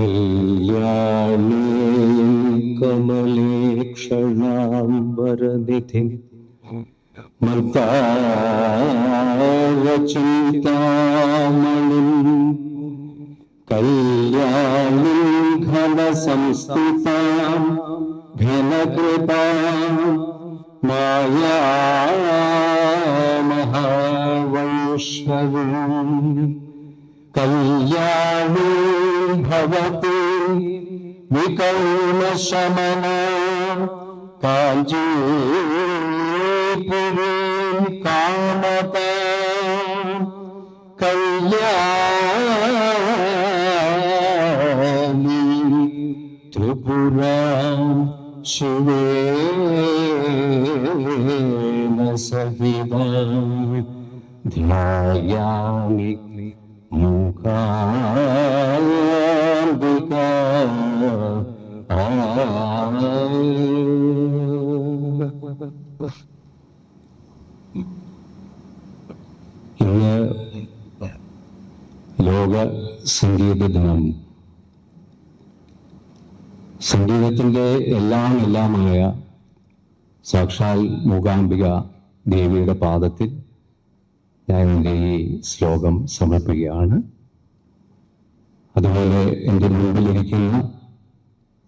कल्याणे कमलेक्षणां वरदिधिं मतावचिन्तामणिं कल्याणीं घनसंस्थितां घनकृपां माया महावैष्णवीं कल्याणी ഭവതി വികൗലശമന കാഞ്ചീപുരീ കാമത കല്യാണി ത്രിപുര ശിവേന സഹിതം ധ്യായാമി ഇന്ന് ലോക സംഗീത ദിനം. സംഗീതത്തിന്റെ എല്ലാം എല്ലാമായ സാക്ഷാൽ മൂകാംബിക ദേവിയുടെ പാദത്തിൽ ഞാൻ എന്റെ ഈ ശ്ലോകം സമർപ്പിക്കുകയാണ്. അതുപോലെ എന്റെ മുമ്പിലിരിക്കുന്ന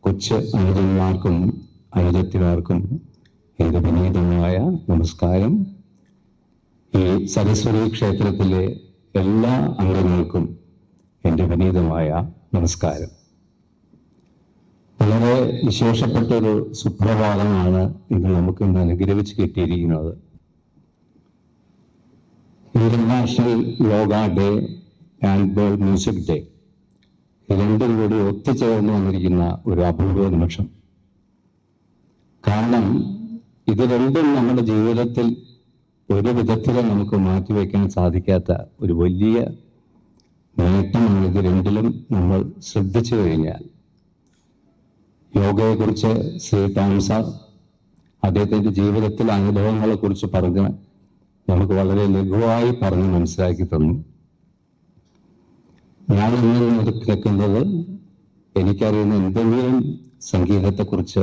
കൊച്ച് അനുജന്മാർക്കും അനുജത്തിമാർക്കും എന്റെ വിനീതമായ നമസ്കാരം. ഈ സരസ്വതി ക്ഷേത്രത്തിലെ എല്ലാ അംഗങ്ങൾക്കും എന്റെ വിനീതമായ നമസ്കാരം. വളരെ വിശേഷപ്പെട്ട ഒരു സുപ്രഭാതമാണ് ഇന്ന് നമുക്ക് ഇന്ന് അനുഗ്രഹിച്ച് കിട്ടിയിരിക്കുന്നത്. International yoga day and world music day രണ്ടും കൂടി ഒത്തുചേർന്ന് വന്നിരിക്കുന്ന ഒരു അപൂർവ നിമിഷം. കാരണം ഇത് രണ്ടും നമ്മുടെ ജീവിതത്തിൽ ഒരു വിധത്തിലും നമുക്ക് മാറ്റിവെക്കാൻ സാധിക്കാത്ത ഒരു വലിയ നേട്ടമാണ് ഇത് രണ്ടിലും നമ്മൾ ശ്രദ്ധിച്ചു കഴിഞ്ഞാൽ. യോഗയെക്കുറിച്ച് ശ്രീ താമസ അദ്ദേഹത്തിന്റെ ജീവിതത്തിലെ അനുഭവങ്ങളെക്കുറിച്ച് പറഞ്ഞ് നമുക്ക് വളരെ ലഘുവായി പറഞ്ഞ് മനസ്സിലാക്കി തന്നു. ഞാൻ ഇന്ന് കേൾക്കുന്നത് എനിക്കറിയുന്ന എന്തെങ്കിലും സംഗീതത്തെക്കുറിച്ച്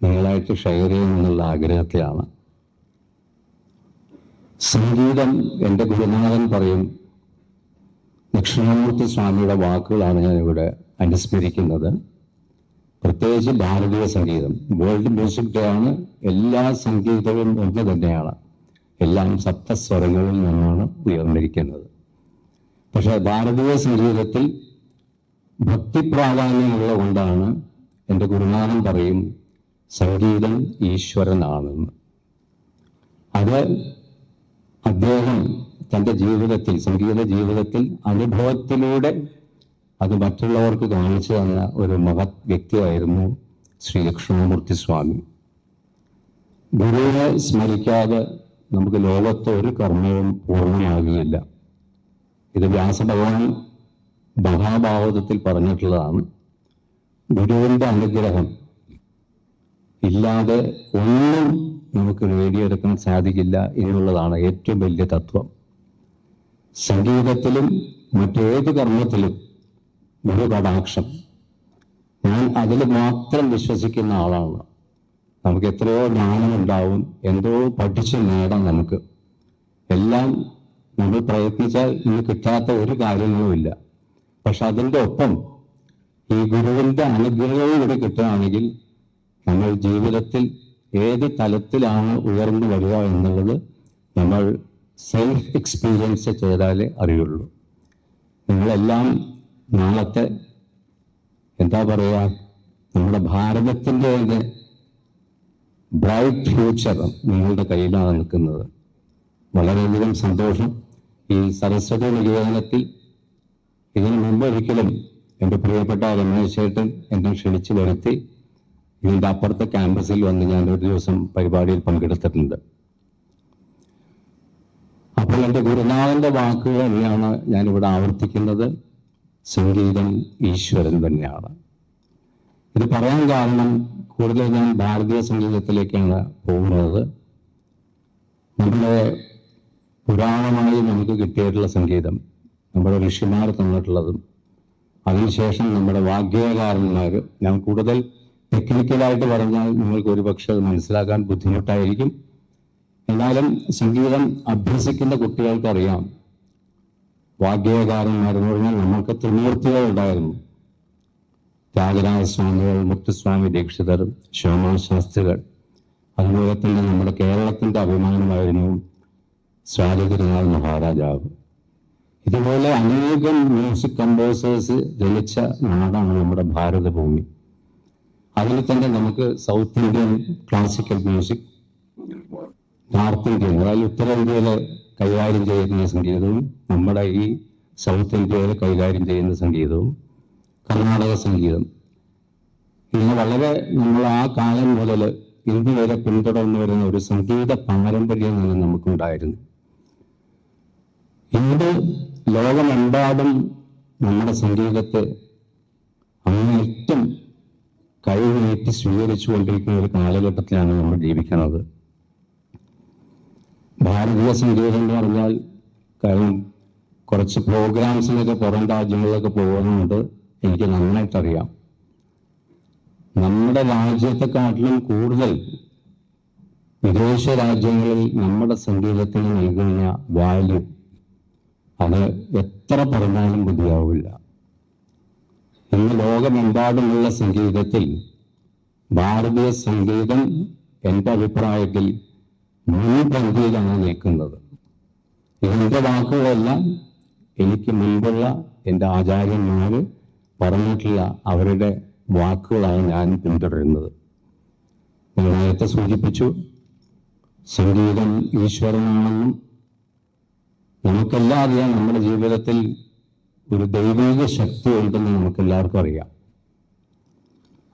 നിങ്ങളായിട്ട് ഷെയർ ചെയ്യണമെന്നുള്ള ആഗ്രഹത്തിലാണ് സംഗീതം എന്റെ ഗുരുനാഥൻ പറയും ദക്ഷിണാമൂർത്തി സ്വാമിയുടെ വാക്കുകളാണ് ഞാൻ ഇവിടെ അനുസ്മരിക്കുന്നത്. പ്രത്യേകിച്ച് ഭാരതീയ സംഗീതം. വേൾഡ് മ്യൂസിക് ഡേ ആണ്. എല്ലാ സംഗീതവും ഒന്ന് തന്നെയാണ്. എല്ലാം സപ്തസ്വരങ്ങളിൽ നിന്നാണ് ഉയർന്നിരിക്കുന്നത്. പക്ഷേ ഭാരതീയ സംഗീതത്തിൽ ഭക്തി പ്രാധാന്യമുള്ള കൊണ്ടാണ് എന്റെ ഗുരുനാഥൻ പറയും സംഗീതം ഈശ്വരനാണെന്ന്. അത് അദ്ദേഹം തന്റെ ജീവിതത്തിൽ സംഗീത ജീവിതത്തിൽ അനുഭവത്തിലൂടെ അത് മറ്റുള്ളവർക്ക് കാണിച്ചു തന്ന ഒരു മഹത് വ്യക്തിയായിരുന്നു ശ്രീ ലക്ഷ്മണമൂർത്തി സ്വാമി. ഗുരുവിനെ സ്മരിക്കാതെ നമുക്ക് ലോകത്തെ ഒരു കർമ്മവും പൂർണമാകുകയില്ല. ഇത് വ്യാസഭഗവാൻ മഹാഭാവതത്തിൽ പറഞ്ഞിട്ടുള്ളതാണ്. ഗുരുവിന്റെ അനുഗ്രഹം ഇല്ലാതെ ഒന്നും നമുക്ക് നേടിയെടുക്കാൻ സാധിക്കില്ല എന്നുള്ളതാണ് ഏറ്റവും വലിയ തത്വം. സംഗീതത്തിലും മറ്റേത് കർമ്മത്തിലും ഗുരുകടാക്ഷം ഞാൻ അതിൽ മാത്രം വിശ്വസിക്കുന്ന ആളാണ്. നമുക്ക് എത്രയോ ജ്ഞാനമുണ്ടാവും എന്തോ പഠിച്ച് നേടാം നമുക്ക്. എല്ലാം നമ്മൾ പ്രയത്നിച്ചാൽ ഇന്ന് കിട്ടാത്ത ഒരു കാര്യങ്ങളുമില്ല പക്ഷെ അതിന്റെ ഒപ്പം ഈ ഗുരുവിന്റെ അനുഗ്രഹവും കൂടി കിട്ടുകയാണെങ്കിൽ നമ്മൾ ജീവിതത്തിൽ ഏത് തലത്തിലാണ് ഉയർന്നു വരിക എന്നുള്ളത് നമ്മൾ സെൽഫ് എക്സ്പീരിയൻസ് ചെയ്താലേ അറിയുള്ളൂ. നിങ്ങളെല്ലാം നാളത്തെ എന്താ പറയുക നമ്മുടെ ഭാരതത്തിന്റെ തന്നെ ബ്രൈറ്റ് ഫ്യൂച്ചർ നിങ്ങളുടെ കയ്യിലാണ് നിൽക്കുന്നത്. വളരെയധികം സന്തോഷം. ഈ സരസ്വതി നിവേദനത്തിൽ ഇതിനു മുമ്പ് ഒരിക്കലും എന്റെ പ്രിയപ്പെട്ട രമേശ് ചേട്ടൻ എന്നെ ക്ഷണിച്ചു വരുത്തി ഇതിന്റെ അപ്പുറത്തെ ക്യാമ്പസിൽ വന്ന് ഞാൻ ഒരു ദിവസം പരിപാടിയിൽ പങ്കെടുത്തിട്ടുണ്ട്. അപ്പോൾ എന്റെ ഗുരുനാഥന്റെ വാക്കുകൾ തന്നെയാണ് ഞാനിവിടെ ആവർത്തിക്കുന്നത്. സംഗീതം ഈശ്വരൻ തന്നെയാണ്. ഇത് പറയാൻ കാരണം കൂടുതൽ ഞാൻ ഭാരതീയ സംഗീതത്തിലേക്കാണ് പോകുന്നത്. നമ്മുടെ പുരാണമായി നമുക്ക് കിട്ടിയിട്ടുള്ള സംഗീതം നമ്മുടെ ഋഷിമാർ തന്നിട്ടുള്ളതും അതിനുശേഷം നമ്മുടെ വാഗ്യകാരന്മാർ ഞാൻ കൂടുതൽ ടെക്നിക്കലായിട്ട് പറഞ്ഞാൽ നിങ്ങൾക്ക് ഒരുപക്ഷെ അത് മനസ്സിലാക്കാൻ ബുദ്ധിമുട്ടായിരിക്കും. എന്നാലും സംഗീതം അഭ്യസിക്കുന്ന കുട്ടികൾക്കറിയാം. വാഗ്യകാരന്മാരെന്ന് പറഞ്ഞാൽ നമ്മൾക്ക് ത്രിമൂർത്തികൾ ഉണ്ടായിരുന്നു. ത്യാഗരാജ സ്വാമികൾ മുത്തുസ്വാമി ദീക്ഷിതർ ശോമാ ശാസ്ത്രികൾ അതുപോലെ തന്നെ നമ്മുടെ കേരളത്തിന്റെ അഭിമാനമായിരുന്നു സ്വാതന്ത്ര്യനാഥ് മഹാരാജാവ്. ഇതുപോലെ അനേകം മ്യൂസിക് കമ്പോസേഴ്സ് ജനിച്ച നാടാണ് നമ്മുടെ ഭാരതഭൂമി. അതിൽ തന്നെ നമുക്ക് south Indian classical music north Indian അതായത് ഉത്തരേന്ത്യയിലെ കൈകാര്യം ചെയ്യുന്ന സംഗീതവും നമ്മുടെ ഈ സൗത്ത് ഇന്ത്യയിൽ കൈകാര്യം ചെയ്യുന്ന സംഗീതവും കർണാടക സംഗീതം. പിന്നെ വളരെ നമ്മൾ ആ കാലം മുതൽ ഇന്ന് വരെ പിന്തുടർന്നു വരുന്ന ഒരു സംഗീത പാരമ്പര്യം തന്നെ നമുക്കുണ്ടായിരുന്നു. ഇന്ന് ലോകമെമ്പാടും നമ്മുടെ സംഗീതത്തെ അങ്ങേറ്റം സ്വീകരിച്ചു കൊണ്ടിരിക്കുന്ന ഒരു കാലഘട്ടത്തിലാണ് നമ്മൾ ജീവിക്കുന്നത്. ഭാരതീയ സംഗീതം എന്ന് പറഞ്ഞാൽ കാരണം കുറച്ച് പ്രോഗ്രാംസിനൊക്കെ പുറം രാജ്യങ്ങളിലൊക്കെ പോകുന്നുണ്ട്. എനിക്ക് നന്നായിട്ടറിയാം. നമ്മുടെ രാജ്യത്തെക്കാട്ടിലും കൂടുതൽ വിദേശ രാജ്യങ്ങളിൽ നമ്മുടെ സംഗീതത്തിന് നൽകുന്ന വാല്യൂ അത് എത്ര പറഞ്ഞാലും മതിയാവില്ല ഇന്ന് ലോകമെമ്പാടുമുള്ള സംഗീതത്തിൽ ഭാരതീയ സംഗീതം എന്റെ അഭിപ്രായത്തിൽ മുൻപന്തിയിലാണ് നിൽക്കുന്നത്. എന്റെ വാക്കുകളെല്ലാം എനിക്ക് മുൻപുള്ള എന്റെ ആചാര്യന്മാർ പറഞ്ഞിട്ടുള്ള അവരുടെ വാക്കുകളാണ് ഞാൻ പിന്തുടരുന്നത്. ഞാൻ നേരത്തെ സൂചിപ്പിച്ചു സംഗീതം ഈശ്വരനാണെന്നും നമുക്കെല്ലാം അറിയാം നമ്മുടെ ജീവിതത്തിൽ ഒരു ദൈവിക ശക്തി ഉണ്ടെന്ന് നമുക്ക് എല്ലാവർക്കും അറിയാം.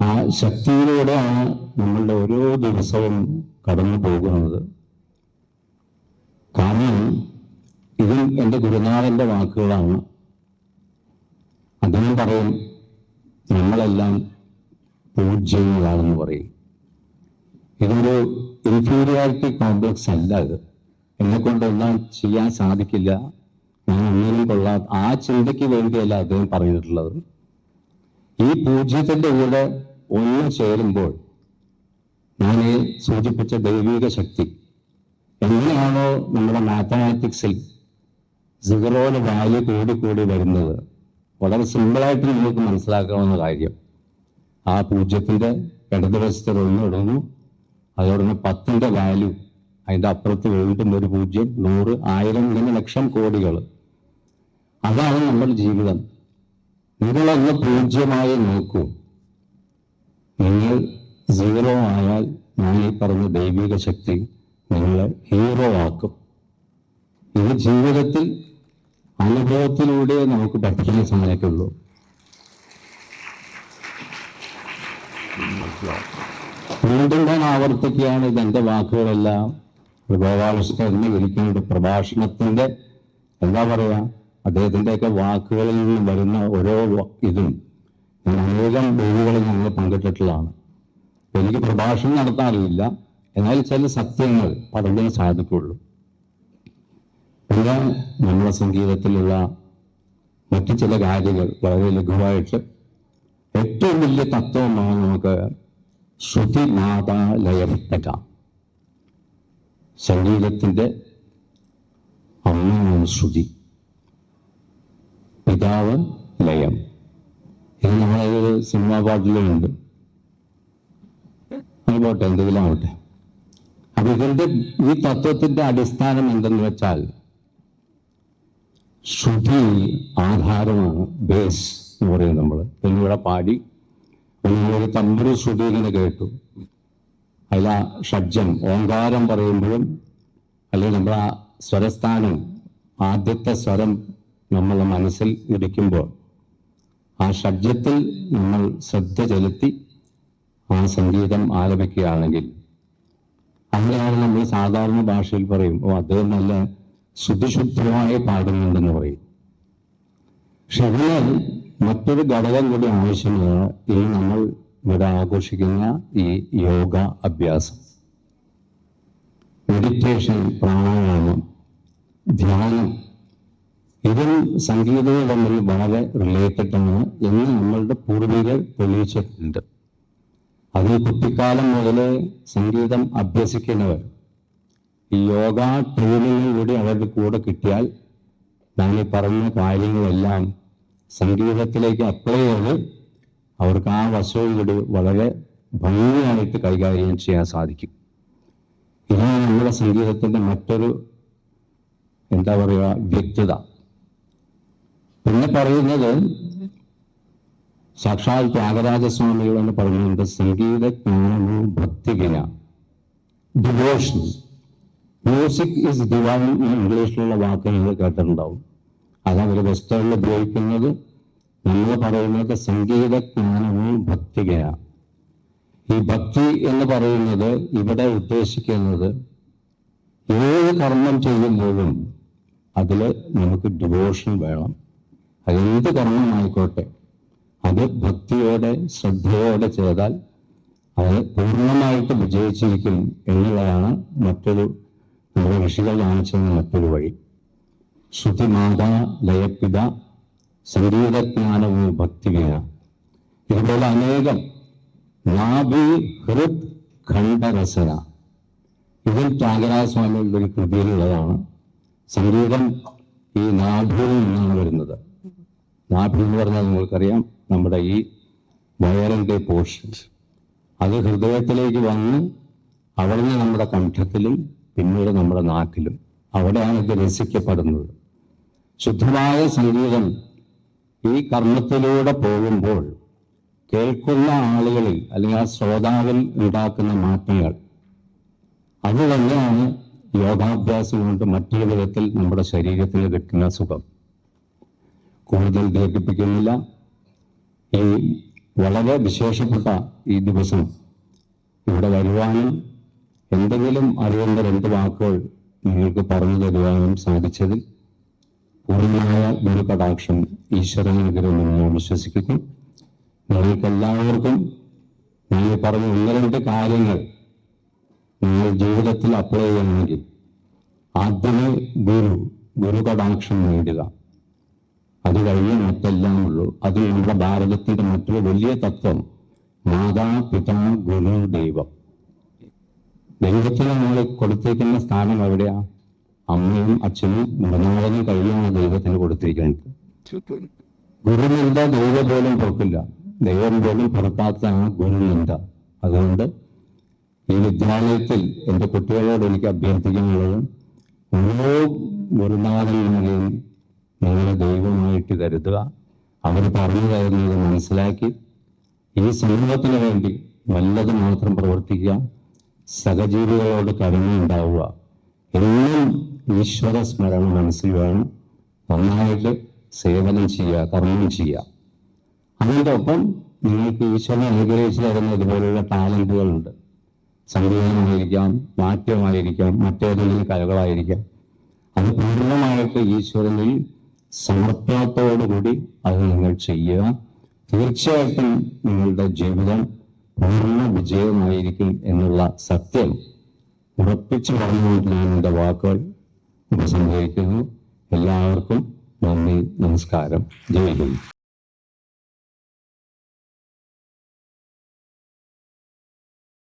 ആ ശക്തിയിലൂടെയാണ് നമ്മളുടെ ഓരോ ദിവസവും കടന്നു പോകുന്നത്. കാരണം ഇതും എന്റെ ഗുരുനാഥന്റെ വാക്കുകളാണ്. അദ്ദേഹം പറയും നമ്മളെല്ലാം പൂജ്യങ്ങളാണെന്ന് പറയും. ഇതൊരു ഇൻഫീരിയോറിറ്റി കോംപ്ലക്സ് അല്ല ഇത്. എന്നെ ചെയ്യാൻ സാധിക്കില്ല. ഞാൻ ഒന്നിനും കൊള്ളാത്ത ആ ചിന്തയ്ക്ക് വേണ്ടിയല്ല അദ്ദേഹം പറഞ്ഞിട്ടുള്ളത്. ഈ പൂജ്യത്തിന്റെ കൂടെ ഒന്ന് ചേരുമ്പോൾ ഞാൻ സൂചിപ്പിച്ച ദൈവിക ശക്തി എങ്ങനെയാണോ നമ്മുടെ മാത്തമാറ്റിക്സിൽ സിഗറോയുടെ വാല്യൂ കൂടി കൂടി വരുന്നത്. വളരെ സിമ്പിളായിട്ട് നിങ്ങൾക്ക് മനസ്സിലാക്കാവുന്ന കാര്യം. ആ പൂജ്യത്തിന്റെ ഇടതുവശത്ത് ഒന്ന് ഇടുന്നു അതോടൊപ്പം പത്തിന്റെ വാല്യൂ അതിന്റെ അപ്പുറത്ത് വീണ്ടും ഒരു പൂജ്യം നൂറ് ആയിരം ഇങ്ങനെ ലക്ഷം കോടികൾ അതാണ് നമ്മുടെ ജീവിതം. നിങ്ങളൊന്ന് പൂജ്യമായി നോക്കൂ. നിങ്ങൾ സീറോ ആയാൽ ഞാൻ ഈ പറഞ്ഞ ദൈവിക ശക്തി നിങ്ങളെ ഹീറോ ആക്കും. ഇത് ജീവിതത്തിൽ അനുഭവത്തിലൂടെ നമുക്ക് പഠിക്കാൻ സാധിക്കുള്ളൂ വീണ്ടും ഞാൻ ആവർത്തിക്കുകയാണ് ഇത് എന്റെ വാക്കുകളെല്ലാം ഗോപാലകൃഷ്ണ എന്ന് വിളിക്കുന്ന ഒരു പ്രഭാഷണത്തിന്റെ എന്താ പറയാ അദ്ദേഹത്തിന്റെയൊക്കെ വാക്കുകളിൽ നിന്നും വരുന്ന ഓരോ ഇതും ഞാൻ അനേകം വേദികളിൽ ഞങ്ങൾ പങ്കിട്ടിട്ടുള്ളതാണ്. എനിക്ക് പ്രഭാഷണം നടത്താറില്ല എന്നാൽ ചില സത്യങ്ങൾ പറയാൻ സാധിക്കുള്ളൂ. പിന്നെ നമ്മുടെ സംഗീതത്തിലുള്ള മറ്റു ചില കാര്യങ്ങൾ വളരെ ലഘുവായിട്ട് ഏറ്റവും വലിയ തത്വമാണ് നമുക്ക് ശ്രുതി നാദ ലയത്തക സംഗീതത്തിന്റെ അമ്മയാണ് ശ്രുതി. പിതാവ് ലയം. ഇത് നമ്മളൊരു സിനിമാ പാട്ടിലുണ്ട് അത് എന്തെങ്കിലും ആവട്ടെ. അപ്പൊ ഇതിന്റെ ഈ തത്വത്തിന്റെ അടിസ്ഥാനം എന്തെന്ന് വെച്ചാൽ ശുദ്ധി ആധാരമാണ് ബേസ് എന്ന് പറയും നമ്മൾ ഇവിടെ പാടി ഒരു തമ്പുരു ശ്രുതി ഇങ്ങനെ കേട്ടു. അതിൽ ആ ഷഡ്ജം ഓങ്കാരം പറയുമ്പോഴും അല്ലെങ്കിൽ നമ്മൾ ആ സ്വരസ്ഥാനം ആദ്യത്തെ സ്വരം നമ്മളെ മനസ്സിൽ ഇരിക്കുമ്പോൾ ആ ഷഡ്ജത്തിൽ നമ്മൾ ശ്രദ്ധ ചെലുത്തി ആ സംഗീതം ആലപിക്കുകയാണെങ്കിൽ അങ്ങനെയാണ് നമ്മൾ സാധാരണ ഭാഷയിൽ പറയും ഓ അദ്ദേഹം നല്ല ശുദ്ധിശുദ്ധമായി പാടുന്നുണ്ടെന്ന് പറയും. പക്ഷെ ഇതിന് മറ്റൊരു ഘടകം കൂടി ആവശ്യമാണ് ഈ നമ്മൾ ഇവിടെ ആഘോഷിക്കുന്ന ഈ യോഗ അഭ്യാസം. മെഡിറ്റേഷൻ പ്രാണായാമം ധ്യാനം ഇതും സംഗീതവും തമ്മിൽ വളരെ റിലേറ്റഡ് ആണ് എന്ന് നമ്മളുടെ പൂർവികർ തെളിയിച്ചിട്ടുണ്ട്. അത് കുട്ടിക്കാലം മുതൽ സംഗീതം അഭ്യസിക്കുന്നവർ ഈ യോഗ ട്രെയിനിങ് കൂടി അവരുടെ കൂടെ കിട്ടിയാൽ ഞാൻ ഈ പറഞ്ഞ കാര്യങ്ങളെല്ലാം സംഗീതത്തിലേക്ക് അപ്ലൈ ചെയ്ത് അവർക്ക് ആ വശവും കൂടി വളരെ ഭംഗിയായിട്ട് കൈകാര്യം ചെയ്യാൻ സാധിക്കും. ഇതാണ് നമ്മുടെ സംഗീതത്തിന്റെ മറ്റൊരു എന്താ പറയുക വ്യക്തത. പിന്നെ പറയുന്നത് സാക്ഷാൽ ത്യാഗരാജസ്വാമികൾ എന്ന് പറയുന്നത് സംഗീത ജ്ഞാനമോ ഭക്തികിന ഡിവോഷൻ മ്യൂസിക് ഇസ് ഡിവൈൻ എന്ന് ഇംഗ്ലീഷിലുള്ള വാക്ക് നിങ്ങൾ കേട്ടിട്ടുണ്ടാവും. അത് അവർ വെസ്റ്റേണിൽ ഉപയോഗിക്കുന്നത്. നമ്മൾ പറയുന്നത് സംഗീത ജ്ഞാനമോ ഭക്തികിന ഈ ഭക്തി എന്ന് പറയുന്നത് ഇവിടെ ഉദ്ദേശിക്കുന്നത് ഏത് കർമ്മം ചെയ്യുമ്പോഴും അതിൽ നമുക്ക് ഡിവോഷൻ വേണം. അതെന്ത് കർമ്മമായിക്കോട്ടെ അത് ഭക്തിയോടെ ശ്രദ്ധയോടെ ചെയ്താൽ അത് പൂർണമായിട്ട് വിജയിച്ചിരിക്കും എന്നുള്ളതാണ് മറ്റൊരു നമ്മുടെ ഋഷികൾ കാണിച്ചതിന് മറ്റൊരു വഴി. ശ്രുതിമാത ലയപിത സംഗീതജ്ഞാനവും ഭക്തികയ ഇതുപോലെ അനേകം നാഭി ഹൃത് ഖണ്ഡരസന. ഇതിൽ ത്യാഗരാജസ്വാമികളുടെ ഒരു കൃതിയിലുള്ളതാണ് സംഗീതം ഈ നാഭിയിൽ നിന്നാണ് വരുന്നത്. നാഭി എന്ന് പറഞ്ഞാൽ നിങ്ങൾക്കറിയാം നമ്മുടെ ഈ വയറിന്റെ പോർഷൻ അത് ഹൃദയത്തിലേക്ക് വന്ന് അവിടുന്ന് നമ്മുടെ കണ്ഠത്തിലും പിന്നീട് നമ്മുടെ നാക്കിലും അവിടെയാണ് ഇത് രസിക്കപ്പെടുന്നത്. ശുദ്ധമായ സംഗീതം ഈ കർമ്മത്തിലൂടെ പോകുമ്പോൾ കേൾക്കുന്ന ആളുകളിൽ അല്ലെങ്കിൽ ആ ശ്രോതാവിൽ ഉണ്ടാക്കുന്ന മാറ്റങ്ങൾ അത് തന്നെയാണ് യോഗാഭ്യാസം കൊണ്ട് മറ്റൊരു വിധത്തിൽ നമ്മുടെ ശരീരത്തിന് കിട്ടുന്ന സുഖം. കൂടുതൽ ദീർഘിപ്പിക്കുന്നില്ല. ഈ വളരെ വിശേഷപ്പെട്ട ഈ ദിവസം ഇവിടെ വരുവാനും എന്തെങ്കിലും അറിയേണ്ട രണ്ട് വാക്കുകൾ നിങ്ങൾക്ക് പറഞ്ഞു തരുവാനും സാധിച്ചതിൽ പൂർണമായ ഗുരു കടാക്ഷം ഈശ്വരനുഗ്രഹമെന്ന് ഞാൻ വിശ്വസിക്കുന്നു. നിങ്ങൾക്ക് എല്ലാവർക്കും ഞാൻ ഈ പറഞ്ഞ ഒന്ന് രണ്ട് കാര്യങ്ങൾ നിങ്ങൾ ജീവിതത്തിൽ അപ്ലൈ ചെയ്യണമെങ്കിൽ ആദ്യമേ ഗുരു ഗുരു കടാക്ഷം നേടുക. അത് കഴിഞ്ഞ് മറ്റെല്ലാം ഉള്ളൂ. അത് നമ്മുടെ ഭാരതത്തിന്റെ മറ്റൊരു വലിയ തത്വം. മാതാ പിതാ ഗുരു ദൈവം. ദൈവത്തിന് നമ്മൾ കൊടുത്തിരിക്കുന്ന സ്ഥാനം എവിടെയാ? അമ്മയും അച്ഛനും മൃണാവനും കഴിയാണ് ദൈവത്തിന് കൊടുത്തിരിക്കുന്നത്. ഗുരുനിന്ദ ദൈവം പോലും പുറക്കില്ല ദൈവം പോലും പുറത്താത്ത ആ ഗുരുനിന്ദ. അതുകൊണ്ട് ഈ വിദ്യാലയത്തിൽ എന്റെ കുട്ടികളോട് എനിക്ക് അഭ്യർത്ഥിക്കാനുള്ളത് ഓരോ ഗുരുനാഥന്മാരെയും നിങ്ങളെ ദൈവമായിട്ട് കരുതുക. അവർ പറഞ്ഞു തരുന്നത് മനസ്സിലാക്കി. ഈ സമൂഹത്തിന് വേണ്ടി നല്ലത് മാത്രം പ്രവർത്തിക്കുക. സഹജീവികളോട് കരുണ കരുണയുണ്ടാവുക എന്നും ഈശ്വര സ്മരണ മനസ്സിൽ വേണം. നന്നായിട്ട് സേവനം ചെയ്യുക കർമ്മം ചെയ്യുക. അതിന്റെ ഒപ്പം നിങ്ങൾക്ക് ഈശ്വരൻ അനുഗ്രഹിച്ചു തരുന്ന ഇതുപോലുള്ള ടാലന്റുകളുണ്ട് സംഗീതമായിരിക്കാം നാട്യമായിരിക്കാം മറ്റേതെങ്കിലും കലകളായിരിക്കാം. അത് പൂർണമായിട്ട് ഈശ്വരനിൽ സമർപ്പണത്തോടുകൂടി അത് നിങ്ങൾ ചെയ്യുക. തീർച്ചയായിട്ടും നിങ്ങളുടെ ജീവിതം പൂർണ വിജയമായിരിക്കും എന്നുള്ള സത്യം ഉറപ്പിച്ചു പറഞ്ഞുകൊണ്ട് ഞാൻ എന്റെ വാക്കുകൾ ഉപസംഹരിക്കുന്നു. എല്ലാവർക്കും നന്ദി നമസ്കാരം. ജയ്